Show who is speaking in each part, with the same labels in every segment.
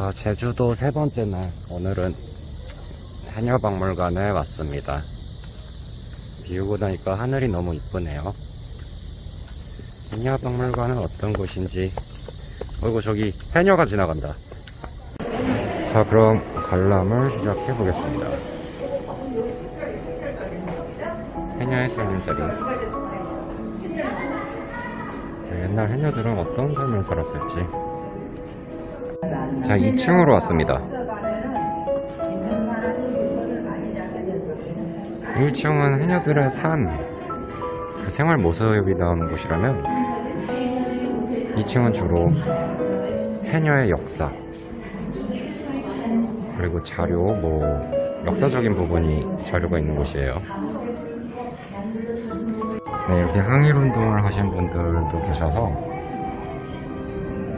Speaker 1: 자, 제주도 세 번째 날, 오늘은 해녀박물관에 왔습니다. 비 오고 나니까 하늘이 너무 이쁘네요. 해녀박물관은 어떤 곳인지, 어이구, 저기 해녀가 지나간다. 자, 그럼 관람을 시작해 보겠습니다. 해녀의 삶살이. 옛날 해녀들은 어떤 삶을 살았을지. 자, 2층으로 왔습니다. 1층은 해녀들의 삶, 그 생활 모습이 나오는 곳이라면 2층은 주로 해녀의 역사 그리고 자료, 뭐 역사적인 부분이 자료가 있는 곳이에요. 네, 이렇게 항일 운동을 하신 분들도 계셔서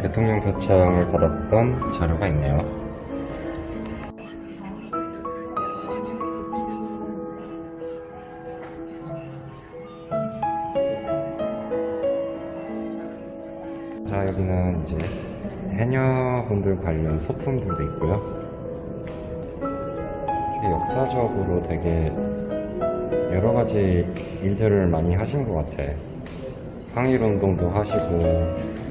Speaker 1: 대통령 표창을 받았던 자료가 있네요. 자, 여기는 이제 해녀분들 관련 소품들도 있고요. 역사적으로 되게 여러 가지 일들을 많이 하신 것 같아. 항일 운동도 하시고.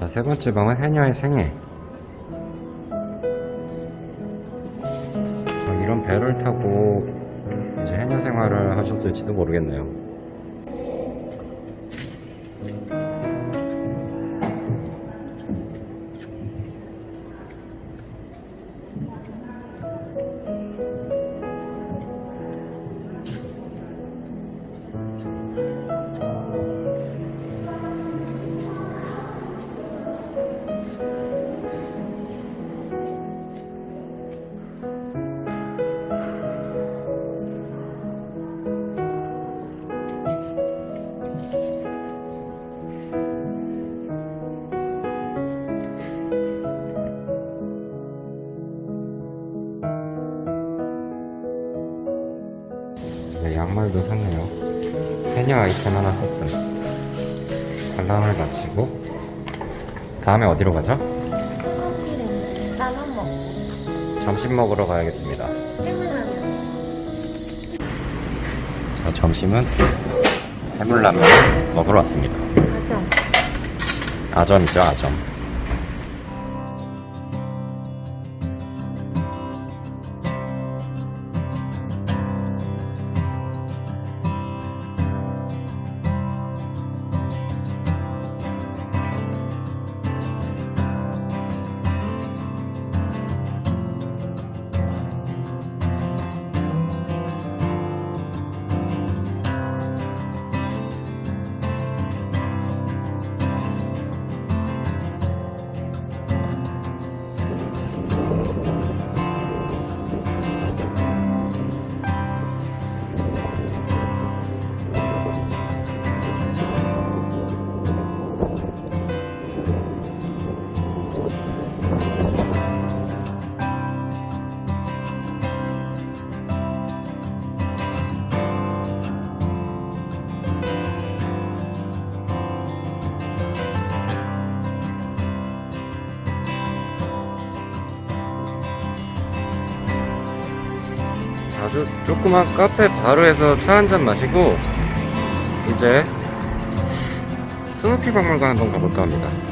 Speaker 1: 자, 세 번째 방은 해녀의 생애. 어, 이런 배를 타고 이제 해녀 생활을 하셨을지도 모르겠네요. 네, 양말도 샀네요. 해녀 아이템 하나 샀음. 관람을 마치고 다음에 어디로 가죠?
Speaker 2: 커피는 따로 먹고
Speaker 1: 점심 먹으러 가야겠습니다. 자, 점심은 해물라면 먹으러 왔습니다.
Speaker 2: 가죠.
Speaker 1: 아점이죠, 아점. 아주 조그만 카페 바로에서 차 한잔 마시고 이제 스누피 박물관 한번 가볼까 합니다.